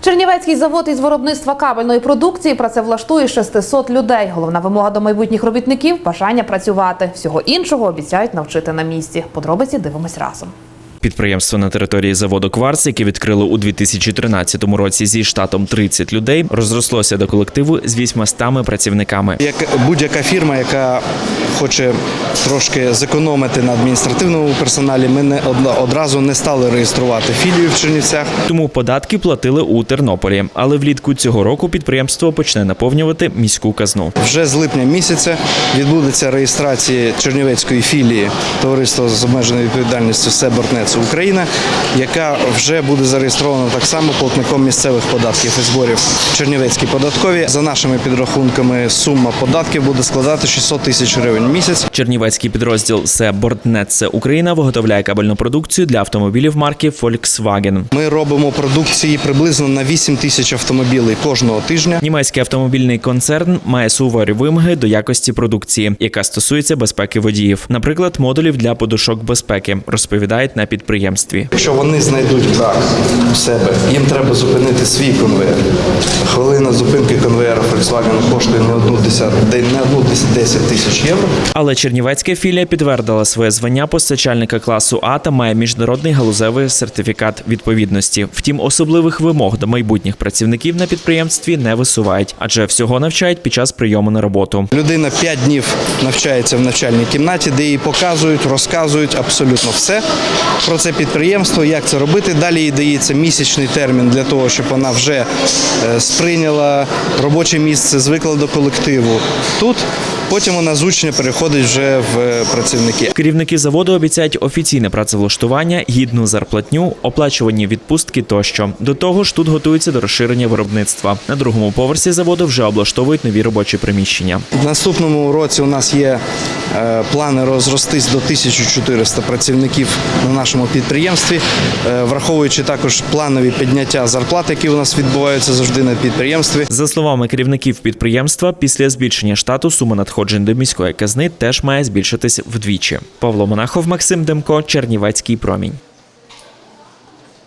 Чернівецький завод із виробництва кабельної продукції працевлаштує 600 людей. Головна вимога до майбутніх робітників бажання працювати. Всього іншого обіцяють навчити на місці. Подробиці дивимось разом. Підприємство на території заводу Кварц, яке відкрило у 2013 році зі штатом 30 людей, розрослося до колективу з 800 працівниками. Як будь-яка фірма, яка хоче трошки зекономити на адміністративному персоналі, ми не одразу не стали реєструвати філію в Чернівцях. Тому податки платили у Тернополі. Але влітку цього року підприємство почне наповнювати міську казну. Вже з липня місяця відбудеться реєстрація Чернівецької філії товариства з обмеженою відповідальністю Себортнец Україна, яка вже буде зареєстрована так само платником місцевих податків і зборів Чернівецькій податкові. За нашими підрахунками, сума податків буде складати 600 тисяч гривень в місяць. Чернівецький підрозділ «Се Україна виготовляє кабельну продукцію для автомобілів марки Volkswagen. Ми робимо продукції приблизно на 8 тисяч автомобілів кожного тижня. Німецький автомобільний концерн має суворі вимоги до якості продукції, яка стосується безпеки водіїв, наприклад, модулів для подушок безпеки, розповідають на підприємстві. Якщо вони знайдуть брак у себе, їм треба зупинити свій конвейер. Хвилина зупинки конвейера Volkswagen коштує не одну десят, де- не одну десять- 10 тисяч євро. Але Чернівецька філія підтвердила своє звання постачальника класу А та має міжнародний галузевий сертифікат відповідності. Втім, особливих вимог до майбутніх працівників на підприємстві не висувають, адже всього навчають під час прийому на роботу. Людина 5 днів навчається в навчальній кімнаті, де їй показують, розказують абсолютно все про це підприємство, як це робити. Далі їй дається місячний термін для того, щоб вона вже е, сприйняла робоче місце, звикла до колективу. Тут потім вона з учня переходить вже в е, працівники. Керівники заводу обіцяють офіційне працевлаштування, гідну зарплатню, оплачувані відпустки тощо. До того ж, тут готуються до розширення виробництва. На другому поверсі заводу вже облаштовують нові робочі приміщення. В наступному році у нас є е, плани розростись до 1400 працівників на нашому підприємстві, е, враховуючи також планові підняття зарплат, які у нас відбуваються завжди на підприємстві. За словами керівників підприємства, після збільшення штату сума надходжень до міської казни теж має збільшитись вдвічі. Павло Монахов, Максим Демко, Чернівецький промінь.